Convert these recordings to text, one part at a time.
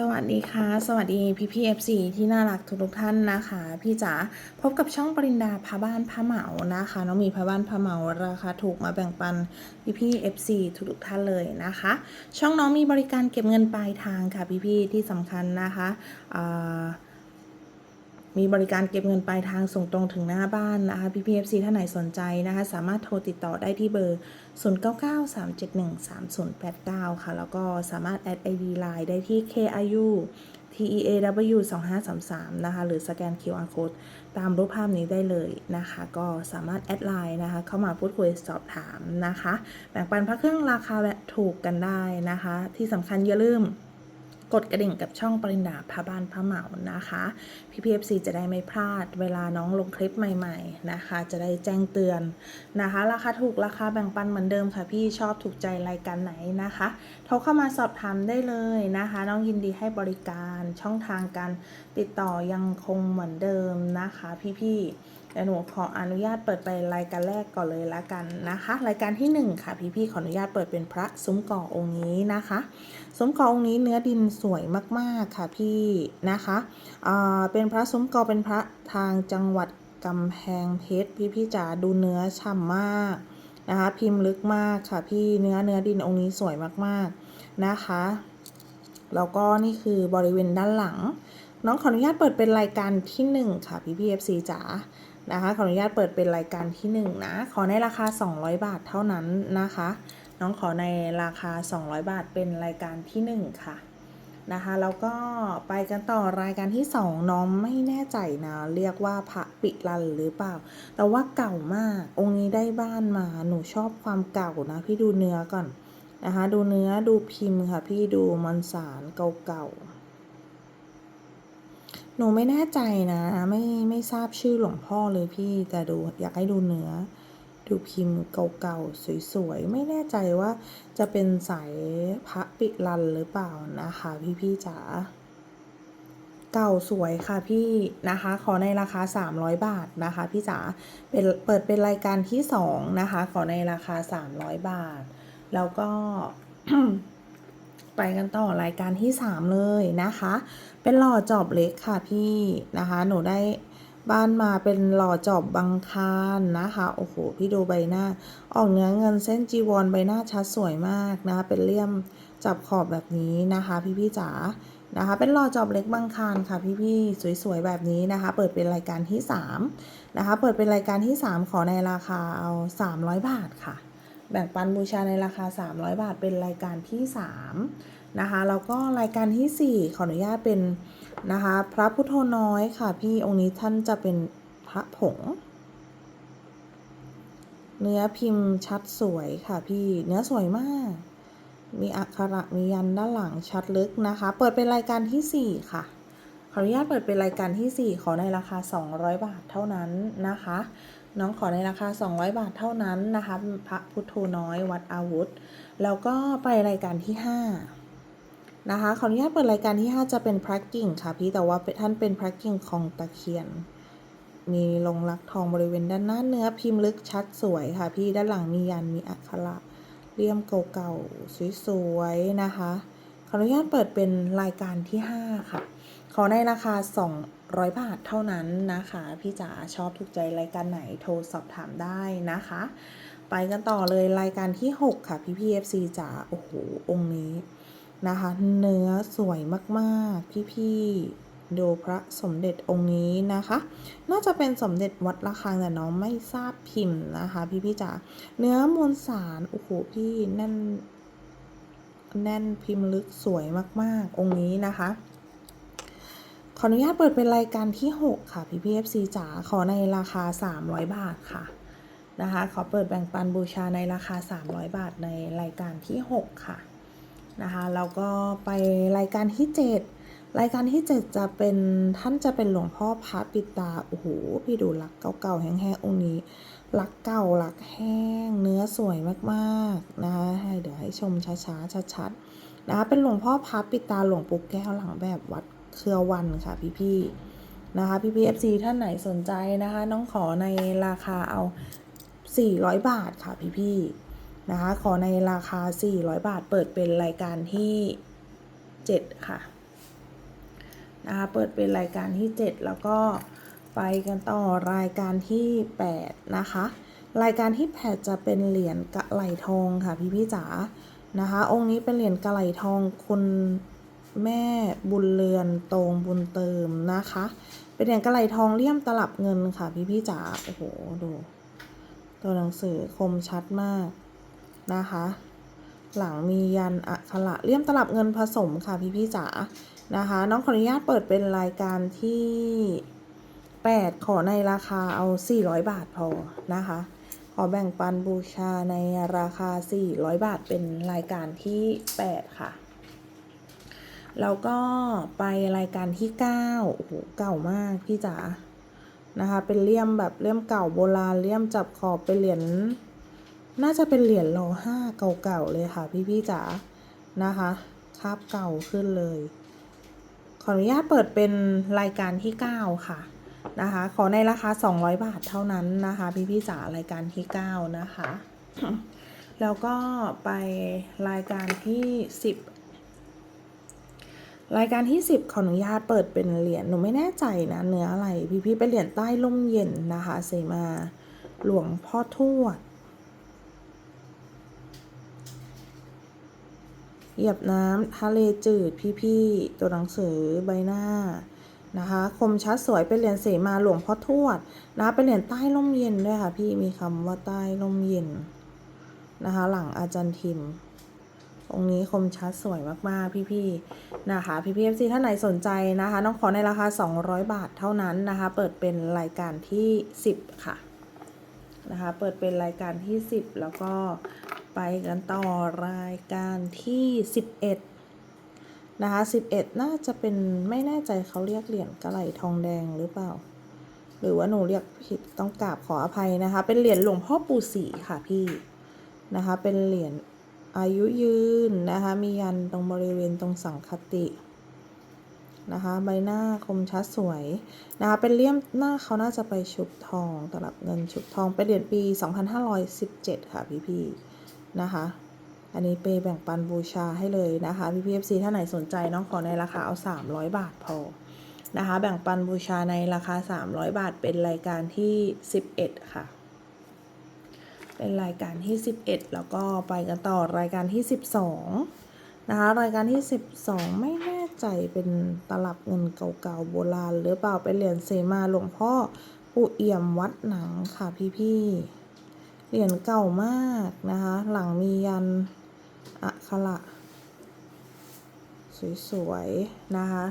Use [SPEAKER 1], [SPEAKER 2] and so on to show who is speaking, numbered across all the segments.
[SPEAKER 1] สวัสดีค่ะ สวัสดีพี่พีเอฟซีที่น่ารักทุกทุกท่านนะคะ พี่จ๋าพบกับช่องปรินดาพาบ้านพาเหมานะคะน้องมีพาบ้านพาเหมาราคาถูกมาแบ่งปันพี่พีเอฟซีทุกทุกท่านเลยนะคะ ช่องน้องมีบริการเก็บเงินปลายทางค่ะพี่พี่ที่สำคัญนะคะอ่า มีบริการเก็บเงินปลายทางส่งตรงถึงหน้าบ้านนะคะพี่พีเอฟซีท่านไหนสนใจนะคะ สามารถโทรติดต่อได้ที่เบอร์ 0993713089 ค่ะ แล้วก็สามารถแอด ID Line ได้ที่ KIU TEAW 2533นะคะ หรือสแกน QR Code ตามรูปภาพนี้ได้เลยนะคะ ก็สามารถแอดไลน์นะคะ เข้ามาพูดคุยสอบถามนะคะ แบ่งปันพระเครื่องราคาและถูกกันได้นะคะ ที่สำคัญอย่าลืม กดกระดิ่งกับช่องปรินดาพาบ้านพาเหมานะคะ พี่พีเอฟซีจะได้ไม่พลาด เวลาน้องลงคลิปใหม่ๆนะคะ จะได้แจ้งเตือนนะคะ ราคาถูกราคาแบ่งปันเหมือนเดิมค่ะ พี่ชอบถูกใจรายการไหนนะคะโทรเข้ามาสอบถามได้เลยนะคะ น้องยินดีให้บริการช่องทางการติดต่อยังคงเหมือนเดิมนะคะ พี่ๆ เดี๋ยวหนูขออนุญาตเปิดไปรายการแรกก่อนเลยละกันนะคะ รายการที่หนึ่งค่ะ พี่ๆขออนุญาตเปิดเป็นพระซุ้มก่อองค์นี้นะคะซุ้มกอองค์นี้เนื้อดินสวยมากๆค่ะพี่นะคะอ่าเป็นพระซุ้มกอเป็นพระทางจังหวัดกำแพงเพชรพี่พี่จ๋าดูเนื้อฉ่ำมากนะคะพิมพ์ลึกมากค่ะพี่เนื้อเนื้อดินองค์นี้สวยมากๆนะคะแล้วก็นี่คือบริเวณด้านหลัง น้องขออนุญาตเปิดเป็นรายการที่หนึ่งค่ะพี่พี่เอฟซีจ๋า นะคะขออนุญาตเปิดเป็นรายการที่หนึ่งนะ ขอในราคา 200 บาทเท่านั้นนะคะ น้องขอในราคา 200 บาทเป็นรายการที่ 1 ค่ะนะคะแล้วก็ไปกันต่อรายการที่ 2 น้องไม่แน่ใจนะ เรียกว่าพระปิลันหรือเปล่า แต่ว่าเก่ามากองค์นี้ได้บ้านมาหนูชอบความเก่านะ พี่ดูเนื้อก่อนนะคะ ดูเนื้อดูพิมพ์ค่ะ พี่ดูมอนสารเก่าๆ หนูไม่แน่ใจนะไม่ไม่ทราบชื่อหลวงพ่อเลยพี่แต่ดูอยากให้ดูเนื้อ ดูพิมพ์เก่าๆสวยๆ ไม่แน่ใจว่าจะเป็นสายพระปิลันหรือเปล่านะคะพี่ๆจ๋าเก่าสวยค่ะพี่นะคะ ขอในราคา 300 บาทนะคะ พี่จ๋าเป็นเปิดเป็นรายการที่ 2 นะคะ ขอในราคา 300 บาท แล้วก็ ไปกันต่อรายการที่ 3 เลยนะคะ เป็นหล่อจอบเล็กค่ะพี่นะคะ หนูได้บ้านมาเป็นหล่อจอบบังคารนะคะ โอ้โห พี่ดูใบหน้า ออกเนื้อเงินเส้นจีวรใบหน้าชัดสวยมากนะคะ เป็นเลี่ยมจับขอบแบบนี้นะคะ พี่พี่ๆจ๋านะคะ เป็นหล่อจอบเล็กบังคารค่ะพี่พี่ๆสวยๆแบบนี้นะคะ เปิดเป็นรายการที่3นะคะ เปิดเป็นรายการที่ 3 ขอในราคาเอา 300 บาทค่ะ แบ่งปันบูชาในราคา 300 บาท เป็นรายการที่ 3 นะคะ แล้วก็รายการทีสี่ 4 ขออนุญาตเป็นนะคะ พระพุทโธน้อยค่ะ พี่องค์นี้ท่านจะเป็นพระผง เนื้อพิมพ์ชัดสวยค่ะพี่เนื้อสวยมาก มีอักขระมียันด้านหลังชัดลึกนะคะ เปิดเป็นรายการที่ 4 ค่ะขออนุญาตเปิดเป็นรายการที่ 4 ขอในราคา 200 บาทเท่านั้นนะคะ น้องขอในราคา 200 บาทเท่านั้นนะคะ พระพุทโธน้อยวัดอาวุธ แล้วก็ไปรายการที่ 5 นะคะขออนุญาตเปิดรายการที่ 5 จะเป็นพระกิ่งค่ะพี่แต่ว่าท่านเป็นพระกิ่งของตะเคียน มีลงรักทองบริเวณด้านหน้าเนื้อพิมพ์ลึกชัดสวยค่ะ พี่ด้านหลังมียันมีอักขระเลี่ยมเก่าๆสวยๆนะคะขออนุญาตเปิดเป็นรายการที่ 5 ค่ะ ขอในราคา 2 200บาทเท่านั้นนะคะ พี่จ๋าชอบถูกใจรายการไหนโทรสอบถามได้นะคะ ไปกันต่อเลยรายการที่ 6 ค่ะพี่พีเอฟซีจ๋าโอ้โห องค์นี้นะคะ เนื้อสวยมากๆ พี่พี่ดูพระสมเด็จองค์นี้นะคะ น่าจะเป็นสมเด็จวัดระฆังแต่น้องไม่ทราบพิมพ์นะคะ พี่ๆจ๋าเนื้อมวลสารโอ้โหพี่แน่นแน่นพิมพ์ลึกสวยมากๆ องค์นี้นะคะ ขออนุญาตเปิดเป็นรายการที่ 6 ค่ะ พี่พีเอฟซีจ๋าขอในราคา 300 บาทค่ะนะคะขอเปิดแบ่งปันบูชาในราคา 300 บาทในรายการที่ 6 ค่ะนะคะแล้วก็ไปรายการที่ 7 รายการที่ 7 จะเป็นท่านจะเป็นหลวงพ่อพระปิดตาโอ้โหพี่ดูหลักเก่าๆแห้งๆองค์นี้หลักเก่าหลักแห้ง เนื้อสวยมากๆนะคะเดี๋ยวให้ชมช้าๆชัดๆนะคะเป็นหลวงพ่อพระปิดตาหลวงปู่แก้วหลังแบบวัด เครือวันค่ะพี่ๆนะคะ พี่พีเอฟซีท่านไหนสนใจนะคะ น้องขอในราคาเอา 400 บาทค่ะพี่ๆนะคะ ขอในราคา 400 บาท เปิดเป็นรายการที่ 7 ค่ะนะคะเปิดเป็นรายการที่ 7 แล้วก็ไปกันต่อรายการที่ 8 นะคะ รายการที่ 8 จะเป็นเหรียญกะไหลทองค่ะพี่พี่ๆจ๋านะคะ องค์นี้เป็นเหรียญกะไหลทองคุณ แม่บุญเรือนตรงบุญเติมนะคะ เป็นเหรียญกะไหลทองเลี่ยมตลับเงินค่ะพี่พี่จ๋าโอ้โหดู ตัวหนังสือคมชัดมากนะคะ หลังมียันอักขระเลี่ยมตลับเงินผสมค่ะพี่พี่จ๋านะคะ น้องขออนุญาตเปิดเป็นรายการที่ 8 ขอในราคาเอา 400 บาทพอนะคะขอแบ่งปันบูชาในราคา 400 บาทเป็นรายการที่ 8 ค่ะ แล้วก็ไปรายการที่ 9 โอ้โห เก่ามากพี่จ๋า นะคะ เป็นเลี่ยมแบบเลี่ยมเก่าโบราณ เลี่ยมจับขอบเป็นเหรียญ น่าจะเป็นเหรียญรอห้าเก่าๆเลยค่ะ พี่พี่จ๋า นะคะคาบเก่าขึ้นเลย ขออนุญาตเปิดเป็นรายการที่ 9 ค่ะ นะคะ ขอในราคา 200 บาทเท่านั้นนะคะ พี่พี่จ๋ารายการที่ 9 นะคะ แล้วก็ไปรายการที่10 รายการที่ 10 ขออนุญาตเปิดเป็นเหรียญหนูไม่แน่ใจนะเนื้ออะไร พี่พี่ๆเป็นเหรียญใต้ร่มเย็นนะคะ เสมาหลวงพ่อทวดเหยียบน้ำทะเลจืดพี่ๆตัวหนังสือใบหน้านะคะคมชัดสวยเป็นเหรียญเสมาหลวงพ่อทวดนะเป็นเหรียญใต้ร่มเย็นด้วยค่ะ พี่มีคำว่าใต้ร่มเย็นนะคะ หลังอาจารย์ทิม องค์นี้คมชัดสวยมากๆ พี่ๆนะคะ พี่พีเอฟซีท่านไหนสนใจนะคะ น้องขอในราคา 200 บาทเท่านั้นนะคะ เปิดเป็นรายการที่ 10 ค่ะนะคะ เปิดเป็นรายการที่ 10 แล้วก็ไปกันต่อรายการที่ 11 นะคะ 11 น่าจะเป็นไม่แน่ใจเขาเรียกเหรียญกระไหลทองแดงหรือเปล่า หรือว่าหนูเรียกผิดต้องกราบขออภัยนะคะ เป็นเหรียญหลวงพ่อปู่ศรีค่ะพี่นะคะ เป็นเหรียญ อายุยืนนะคะ มียันตรงบริเวณตรงสังคตินะคะ ใบหน้าคมชัดสวยนะคะ เป็นเลี่ยมหน้าเขาน่าจะไปชุบทองตลับเงินชุบทองเป็นเหรียญปี 2517 ค่ะพี่พี่ๆนะคะ อันนี้เปย์แบ่งปันบูชาให้เลยนะคะ พี่พีเอฟซีท่าไหนสนใจน้องขอในราคาเอา 300 บาทพอนะคะ แบ่งปันบูชาในราคา 300 บาทเป็นรายการที่ 11 ค่ะ เป็นรายการที่ 11 แล้วก็ไปกันต่อรายการที่ 12 นะคะ รายการที่ 12 ไม่แน่ใจเป็นตลับเงินเก่าๆโบราณ หรือเปล่าเป็นเหรียญเซมาหลวงพ่อปู่เอี่ยมวัดหนังค่ะพี่ๆ เหรียญเก่ามากนะคะ หลังมียันอักขระสวยๆ นะคะ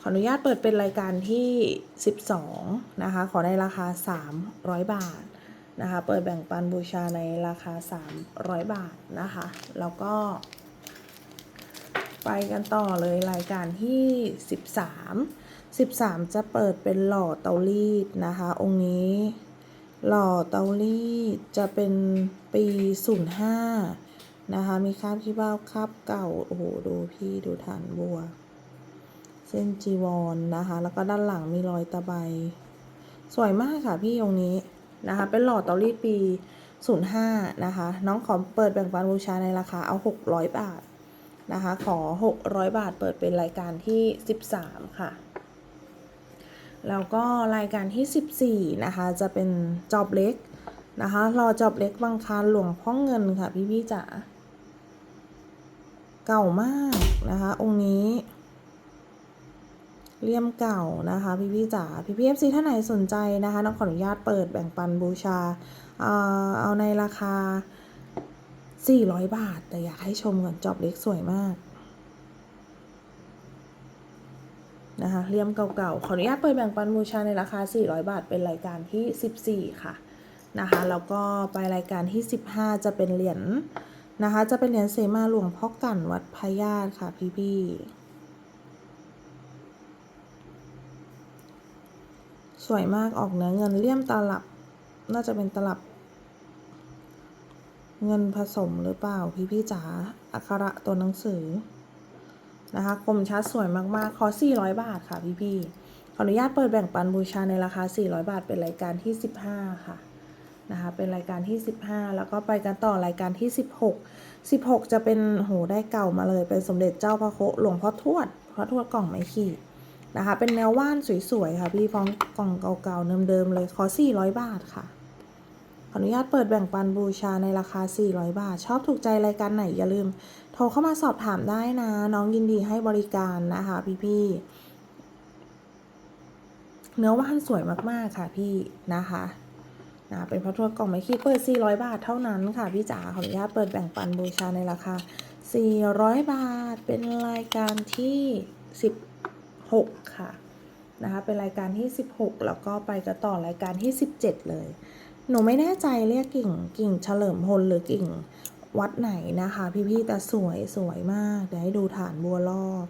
[SPEAKER 1] ขออนุญาตเปิดเป็นรายการที่ 12 นะคะ ขอในราคา 300 บาท นะคะ เปิดแบ่งปันบูชาในราคา 300 บาทนะคะ แล้วก็ ไปกันต่อเลยรายการที่ 13 13 จะเปิดเป็นหล่อเตารีดนะคะ องค์นี้หล่อเตารีดจะเป็นปี 05 นะคะ มีคราบที่เบ้าคราบเก่า โอ้โห ดูพี่ดูฐานบัว เส้นจีวรนนะคะ แล้วก็ด้านหลังมีรอยตะไบ สวยมากค่ะพี่องค์นี้ นะคะ เป็นหลอดเตารีดปี 05 นะคะ น้องขอเปิดแบ่งปันบูชาในราคาเอา 600 บาทนะคะ ขอ 600 บาทเปิดเป็นรายการที่ 13 ค่ะ แล้วก็รายการที่ 14 นะคะ จะเป็นจอบเล็กนะคะ รอจอบเล็กบางคารหลวงพ่อเงินค่ะพี่พี่จ๋า เก่ามากนะคะ องค์นี้ เลี่ยมเก่านะคะ พี่พี่จ๋าพี่พี่เอฟซีท่านไหนสนใจนะคะน้องขออนุญาตเปิดแบ่งปันบูชาเออเอาในราคา 400 บาท แต่อยากให้ชมก่อนจอบเล็กสวยมากนะคะเลี่ยมเก่าๆ ขออนุญาตเปิดแบ่งปันบูชาในราคา 400 บาท เป็นรายการที่ 14 ค่ะนะคะแล้วก็ไปรายการที่ 15 จะเป็นเหรียญนะคะ จะเป็นเหรียญเสมาหลวงพ่อกันวัดพญาตค่ะพี่พี่ สวยมากออกเนื้อเงินเลี่ยมตลับ น่าจะเป็นตลับ เงินผสมหรือเปล่าพี่พี่จ๋าอักขระตัวหนังสือนะคะคมชัดสวยมากๆ ขอ 400 บาทค่ะพี่พี่ขออนุญาตเปิดแบ่งปันบูชาในราคา 400 บาท เป็นรายการที่ 15 ค่ะนะคะเป็นรายการที่ 15 แล้วก็ไปกันต่อรายการที่ 16 16 จะเป็นโหได้เก่ามาเลย เป็นสมเด็จเจ้าพระโคหลวงพ่อทวดพระทวดกล่องไม้ขีด นะคะ เป็นแนวว่านสวยๆค่ะพี่ฟองกล่องเก่าๆเดิมๆเลยขอ 400 บาทค่ะขออนุญาตเปิดแบ่งปันบูชาในราคา 400 บาท ชอบถูกใจรายการไหนอย่าลืม โทรเข้ามาสอบถามได้นะ น้องยินดีให้บริการนะคะพี่ๆเนื้อว่านสวยมากๆค่ะพี่นะคะนะเป็นพระทวดกล่องไม้ขีดเปิด 400 บาทเท่านั้นค่ะพี่จ๋าขออนุญาตเปิดแบ่งปันบูชาในราคา 400 บาท เป็นรายการที่ 10 16 ค่ะนะคะเป็นรายการที่ 16 แล้วก็ไปกันต่อรายการที่ 17 เลย หนูไม่แน่ใจเรียกกิ่งกิ่งเฉลิมพลหรือกิ่งวัดไหนนะคะ พี่ๆแต่สวยสวยมาก เดี๋ยวให้ดูฐานบัวรอบ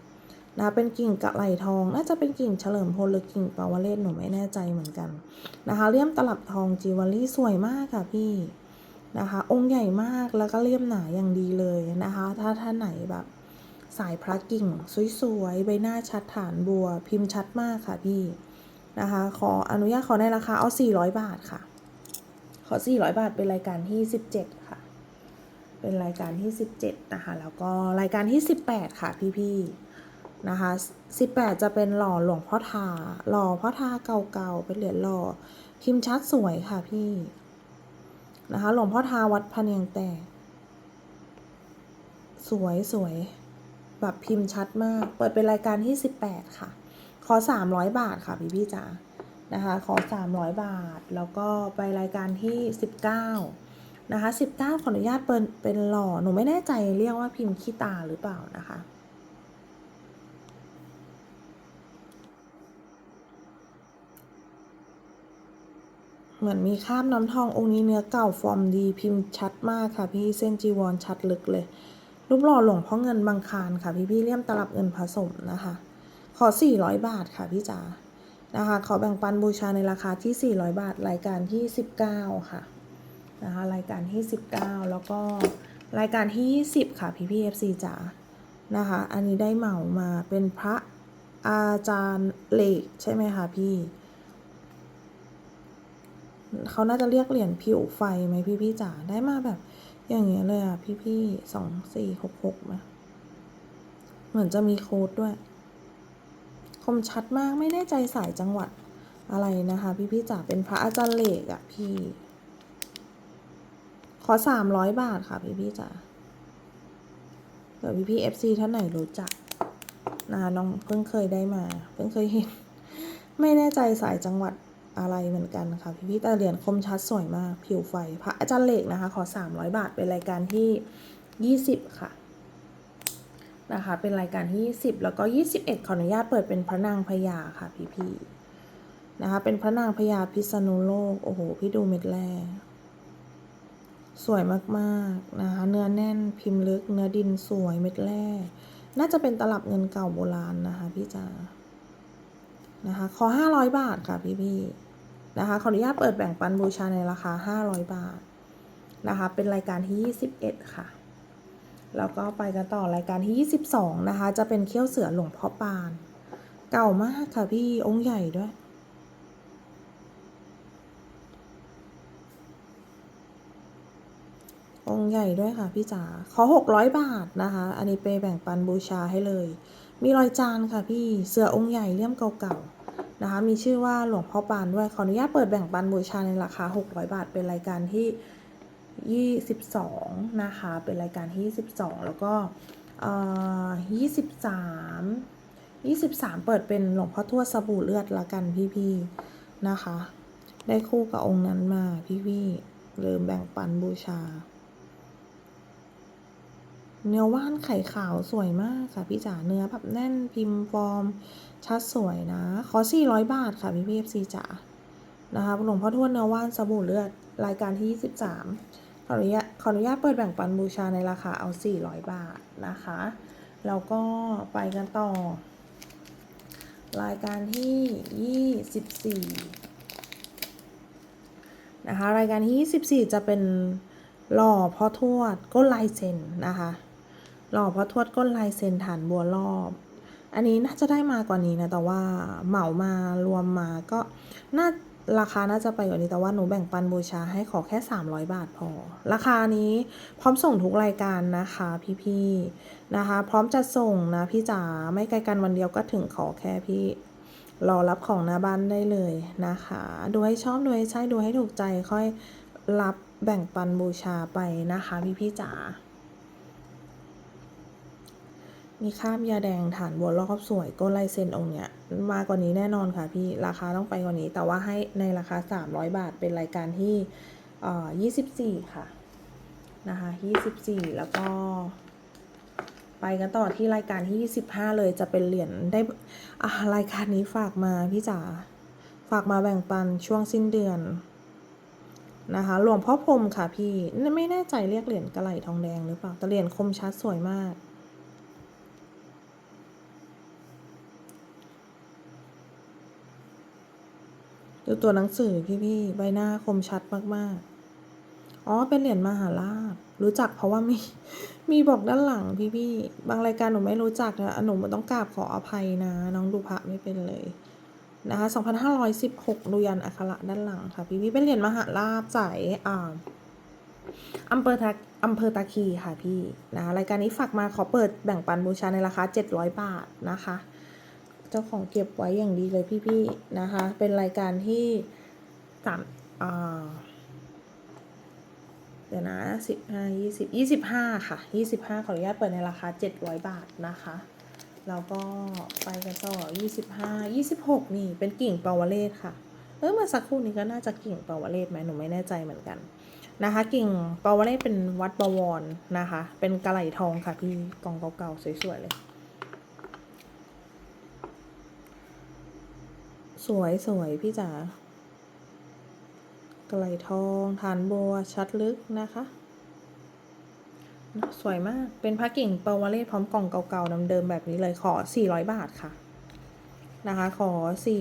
[SPEAKER 1] นะเป็นกิ่งกะไหลทอง น่าจะเป็นกิ่งเฉลิมพลหรือกิ่งปาวเรศหนูไม่แน่ใจเหมือนกันนะคะเลี่ยมตลับทองจีวารี่สวยมากค่ะพี่นะคะ องค์ใหญ่มากแล้วก็เลี่ยมหนาอย่างดีเลยนะคะ ถ้าท่านไหนแบบ สายพระกิ่ง สวยๆ ใบหน้าชัดฐานบัว พิมพ์ชัดมากค่ะพี่นะคะ ขออนุญาตขอในราคาเอา 400 บาทค่ะ ขอ 400 บาทเป็นรายการที่ 17 ค่ะ เป็นรายการที่ 17 นะคะ แล้วก็รายการที่ 18 ค่ะพี่ๆนะคะ 18 จะเป็นหล่อหลวงพ่อทา หล่อพ่อทาเก่าๆ เป็นเหรียญหล่อ พิมพ์ชัดสวยค่ะพี่นะคะ หลวงพ่อทาวัดพะเนียงแตกสวยสวย แบบพิมพ์ชัดมาก เปิดเป็นรายการที่ 18 ค่ะ ขอ 300 บาทค่ะพี่พี่จ๋านะคะ ขอ 300 บาท แล้วก็ไปรายการที่ 19 นะคะ 19 ขออนุญาตเปิดเป็นหล่อ หนูไม่แน่ใจเรียกว่าพิมพ์ขี้ตาหรือเปล่านะคะเหมือนมีคาบน้ำทององค์นี้เนื้อเก่าฟอร์มดีพิมพ์ชัดมากค่ะพี่เส้นจีวรชัดลึกเลย รูปหล่อหลวงพ่อเงินบางคารค่ะ พี่พี่เลี่ยมตลับเงินผสมนะคะ ขอ 400 บาทค่ะพี่จ๋านะคะ ขอแบ่งปันบูชาในราคาที่ 400 บาท รายการที่ 19 ค่ะนะคะรายการที่ 19 แล้วก็รายการที่ 20 ค่ะพี่พี่ FC จ๋านะคะ อันนี้ได้เหมามาเป็นพระอาจารย์เหล็กใช่ไหมคะพี่เขาน่าจะเรียกเหรียญผิวไฟไหมพี่พี่จ๋าได้มาแบบ อย่างเงี้ยเลยอะ พี่พี่สองสี่หกหกมาเหมือนจะมีโค้ดด้วย คมชัดมากไม่แน่ใจสายจังหวัดอะไรนะคะ พี่พี่จ๋าเป็นพระอาจารย์เหล็กอะพี่ ขอสามร้อยบาทค่ะ พี่พี่จ๋าเผื่อพี่พี่เอฟซีท่านไหนรู้จักนะคะน้องเพิ่งเคยได้มา เพิ่งเคยเห็น ไม่แน่ใจสายจังหวัด อะไรเหมือนกันค่ะพี่พี่แต่เหรียญคมชัดสวยมาก ผิวไฟพระอาจารย์เหล็กนะคะ ขอสามร้อยบาท เป็นรายการที่ยี่สิบค่ะนะคะ เป็นรายการที่ 20 แล้วก็ 21 ขออนุญาตเปิดเป็นพระนางพญาค่ะพี่พี่นะคะเป็นพระนางพญาพิษณุโลก โอ้โห พี่ดูเม็ดแร่สวยมากๆนะคะ เนื้อแน่นพิมพ์ลึก เนื้อดินสวยเม็ดแร่น่าจะเป็นตลับเงินเก่าโบราณนะคะ พี่จ๋านะคะ ขอ 500 บาทค่ะพี่พี่ นะคะขออนุญาตเปิดแบ่งปันบูชาในราคา 500 บาทนะคะเป็นรายการที่ 21 ค่ะ แล้วก็ไปกันต่อรายการที่ 22 นะคะ จะเป็นเขี้ยวเสือหลวงพ่อปาน เก่ามากค่ะพี่องค์ใหญ่ด้วย องค์ใหญ่ด้วยค่ะพี่จ๋าขอ 600 บาทนะคะ อันนี้ไปแบ่งปันบูชาให้เลย มีรอยจานค่ะพี่เสือองค์ใหญ่เลี่ยมเก่าๆ นะคะ มีชื่อว่าหลวงพ่อปานด้วย ขออนุญาตเปิดแบ่งปันบูชาในราคา 600 บาท เป็นรายการที่ 22 นะคะ เป็นรายการที่ 22 แล้วก็เอ่อ23 23เปิดเป็นหลวงพ่อทวดสบู่เลือดละกันพี่ๆนะคะ ได้คู่กับองค์นั้นมาพี่ๆเริ่มแบ่งปันบูชา เนื้อว่านไข่ขาวสวยมากค่ะพี่จ๋าเนื้อแบบแน่นพิมพ์ฟอร์ม ชัดสวยนะ ขอ 400 บาทค่ะพี่พีเอฟซีจ๋านะคะหลวงพ่อทวดเนื้อว่านสบู่เลือดรายการที่ 23 ขออนุญาตขออนุญาตเปิดแบ่งปันบูชาในราคาเอา 400 บาทนะคะ แล้วก็ไปกันต่อ รายการที่ 24 นะคะ รายการที่ 24 จะเป็นหล่อพ่อทวดก้นลายเซ็นนะคะ หล่อพ่อทวดก้นลายเซ็นฐานบัวรอบ อันนี้น่าจะได้มากว่านี้นะแต่ว่าเหมามารวมมาก็น่าราคาน่าจะไปกว่านี้แต่ว่าหนูแบ่งปันบูชาให้ขอแค่ 300 บาทพอ ราคานี้พร้อมส่งทุกรายการนะคะพี่ๆนะคะ พร้อมจะส่งนะพี่จ๋าไม่ไกลกันวันเดียวก็ถึงขอแค่พี่รอรับของหน้าบ้านได้เลยนะคะ ดูให้ชอบดูให้ใช่ดูให้ถูกใจค่อยรับแบ่งปันบูชาไปนะคะพี่พี่ๆจ๋า มีคราบยาแดงฐานบัวรอบสวยก้นลายเซ็นองค์เนี้ยมากกว่านี้แน่นอนค่ะพี่ราคาต้องไปกว่านี้ แต่ว่าให้ในราคา 300 บาทเป็นรายการที่เอ่อ24 ค่ะนะคะ24 แล้วก็ ไปกันต่อที่รายการที่ 25 เลยจะเป็นเหรียญได้อ่ารายการนี้ฝากมาพี่จ๋าฝากมาแบ่งปันช่วงสิ้นเดือนนะคะหลวงพ่อพรมค่ะพี่ไม่แน่ใจเรียกเหรียญกระไหลทองแดงหรือเปล่าแต่เหรียญคมชัดสวยมาก ดูตัวหนังสือพี่พี่ใบหน้าคมชัดมากๆ อ๋อ เป็นเหรียญมหาราชรู้จักเพราะว่ามี มีบอกด้านหลังพี่พี่บางรายการหนูไม่รู้จักนะหนูมันต้องกราบขออภัยนะ น้องดูพระไม่เป็นเลยนะคะ2516ดูยันอักขระด้านหลังค่ะ พี่พี่เป็นเหรียญมหาราชจ่ายอ่าอำเภอตาอำเภอตาคีค่ะพี่นะรายการนี้ฝากมาขอเปิดแบ่งปันบูชาในราคา 700 บาทนะคะ จ้าของเก็บไว้อย่างดีเลยพี่ๆนะคะ เป็นรายการที่สามอ่าเดี๋ยวนะสิบห้ายี่สิบยี่สิบห้าค่ะยี่สิบห้าขออนุญาตเปิดในราคาเจ็ดร้อยบาทนะคะ แล้วก็ไปกันต่อยี่สิบห้ายี่สิบหกนี่เป็นกิ่งปาวเลศค่ะ เออเมื่อสักครู่นี้ก็น่าจะกิ่งปาวเลศไหมหนูไม่แน่ใจเหมือนกันนะคะ กิ่งปาวเลศเป็นวัดบวรนะคะ เป็นกระไหลทองค่ะพี่กองเก่าๆสวยๆเลย สวยสวยพี่จ๋าไหลทองฐานบัวชัดลึกนะคะ สวยมาก เป็นพระกิ่งเปาวาเลศพร้อมกล่องเก่าๆเดิมๆแบบนี้เลยขอ 400 บาทค่ะ นะคะ ขอ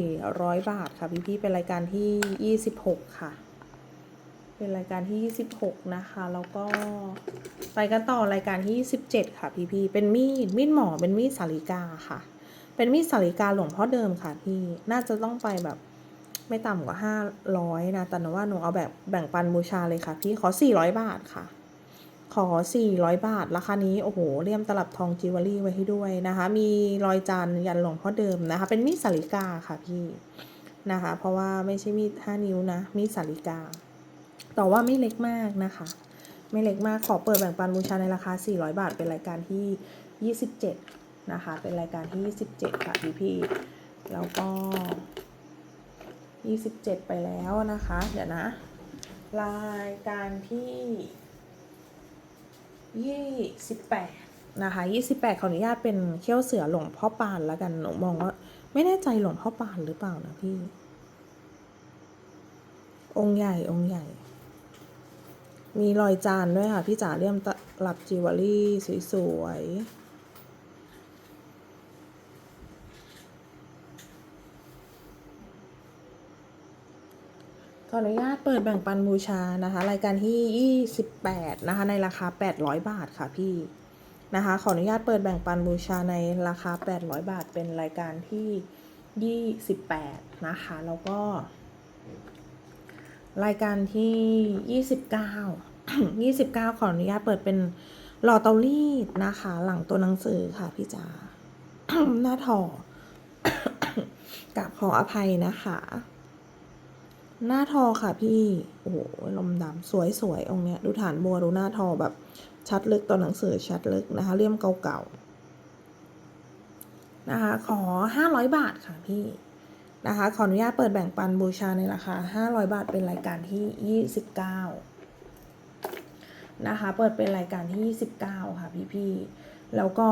[SPEAKER 1] 400 บาทค่ะ พี่ๆเป็นรายการที่ 26 ค่ะ เป็นรายการที่ 26 นะคะ แล้วก็ไปกันต่อรายการที่ 27 ค่ะ พี่ๆเป็นมีดมีดหมอเป็นมีดสาลิกาค่ะ เป็นมีดสาลิกาหลวงพ่อเดิมค่ะพี่น่าจะต้องไปแบบ ไม่ต่ำกว่าห้าร้อยนะแต่หนูว่าหนูเอาแบบแบ่งปันบูชาเลยค่ะ พี่ขอสี่ร้อยบาทค่ะ ขอสี่ร้อยบาทราคานี้โอ้โหเลี่ยมตลับทองจิวเวลรี่ไว้ให้ด้วยนะคะ มีรอยจานยันหลวงพ่อเดิมนะคะ เป็นมีดสาลิกาค่ะพี่นะคะ เพราะว่าไม่ใช่มีดห้านิ้วนะมีดสาลิกา แต่ว่าไม่เล็กมากนะคะ ไม่เล็กมากขอเปิดแบ่งปันบูชาในราคา 400 บาทเป็นรายการที่ 27 นะคะ เป็นรายการที่ 27 ค่ะพี่พี่แล้วก็ 27 ไปแล้วนะคะ เดี๋ยวนะ รายการที่28นะคะ28ขออนุญาตเป็นเขี้ยวเสือหลวงพ่อปานแล้วกันหนูมองว่า ไม่แน่ใจหลวงพ่อปานหรือเปล่านะพี่ องค์ใหญ่องค์ใหญ่ มีรอยจานด้วยค่ะ พี่จ๋าเลี่ยมตลับจิวเวลรี่สวยๆ ขออนุญาตเปิดแบ่งปันบูชานะคะ รายการที่ 28 นะคะ ในราคา 800 บาทค่ะพี่นะคะ ขออนุญาตเปิดแบ่งปันบูชาในราคา 800 บาท เป็นรายการที่ 28 นะคะ แล้วก็ รายการที่ 29 29 ขออนุญาตเปิดเป็นหลอดเตารีดนะคะ หลังตัวหนังสือค่ะพี่จ๋าหน้าทอกับขออภัยนะคะ หน้าทอค่ะพี่ โอ้โหลมดำสวยสวยๆองค์เนี้ย ดูฐานบัวดูหน้าทอแบบ ชัดลึกตัวหนังสือชัดลึกนะคะ เลี่ยมเก่าๆนะคะ ขอ 500 บาทค่ะพี่นะคะ ขออนุญาตเปิดแบ่งปันบูชาในราคา 500 บาทเป็นรายการที่ 29 นะคะ เปิดเป็นรายการที่ 29 ค่ะพี่ๆแล้วก็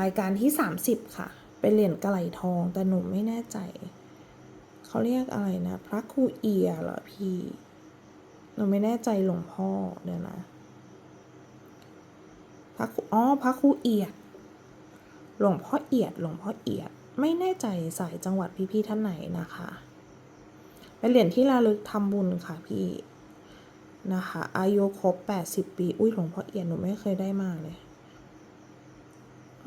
[SPEAKER 1] รายการที่ 30 ค่ะ เป็นเหรียญกระไหลทองแต่หนูไม่แน่ใจ เขาเรียกอะไรนะ พระครูเอียเหรอพี่หนูไม่แน่ใจหลวงพ่อเดี๋ยวนะพระครูอ๋อพระครูเอียด หลวงพ่อเอียด หลวงพ่อเอียด ไม่แน่ใจสายจังหวัดพี่ๆท่านไหนนะคะเป็นเหรียญที่ระลึกทำบุญค่ะพี่นะคะอายุครบ 80 ปี อุ้ยหลวงพ่อเอียดหนูไม่เคยได้มาเลย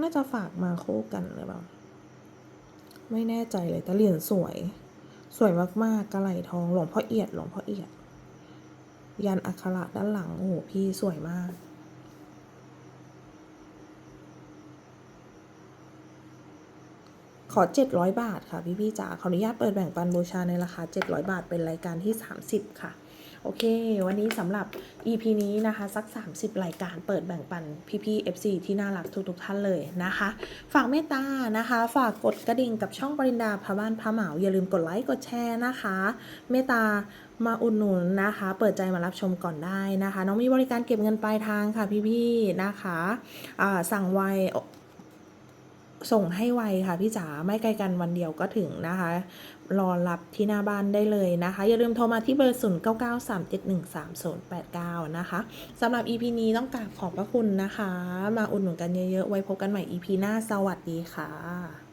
[SPEAKER 1] น่าจะฝากมาคู่กันหรือเปล่า ไม่แน่ใจเลยแต่เหรียญสวย สวยมากๆกระไหลทองหลวงพ่อเอียดหลวงพ่อเอียด ยันอักขระด้านหลังโอ้โหพี่สวยมาก ขอ 700 บาทค่ะ พี่พี่ๆจ๋าขออนุญาตเปิดแบ่งปันบูชาในราคา 700 บาท เป็นรายการที่ 30 ค่ะ โอเค วันนี้สำหรับ EP นี้นะคะ สัก 30 รายการเปิดแบ่งปันพี่ๆ FC ที่น่ารักทุกๆท่านเลยนะคะ ฝากเมตตานะคะ ฝากกดกระดิ่งกับช่องปรินดาพระบ้านพระเหมา อย่าลืมกดไลค์กดแชร์นะคะ เมตตามาอุดหนุนนะคะ เปิดใจมารับชมก่อนได้นะคะ น้องมีบริการเก็บเงินปลายทางค่ะพี่ๆนะคะสั่งไวส่งให้ไวค่ะพี่จ๋าไม่ไกลกันวันเดียวก็ถึงนะคะ รอรับที่หน้าบ้านได้เลยนะคะ อย่าลืมโทรมาที่เบอร์ 0 9 9 3 7 1 3 0 8 9 นะคะสำหรับ EP นี้ต้องกราบขอบพระคุณนะคะ มาอุดหนุนกันเยอะๆ ไว้พบกันใหม่ EP หน้าสวัสดีค่ะ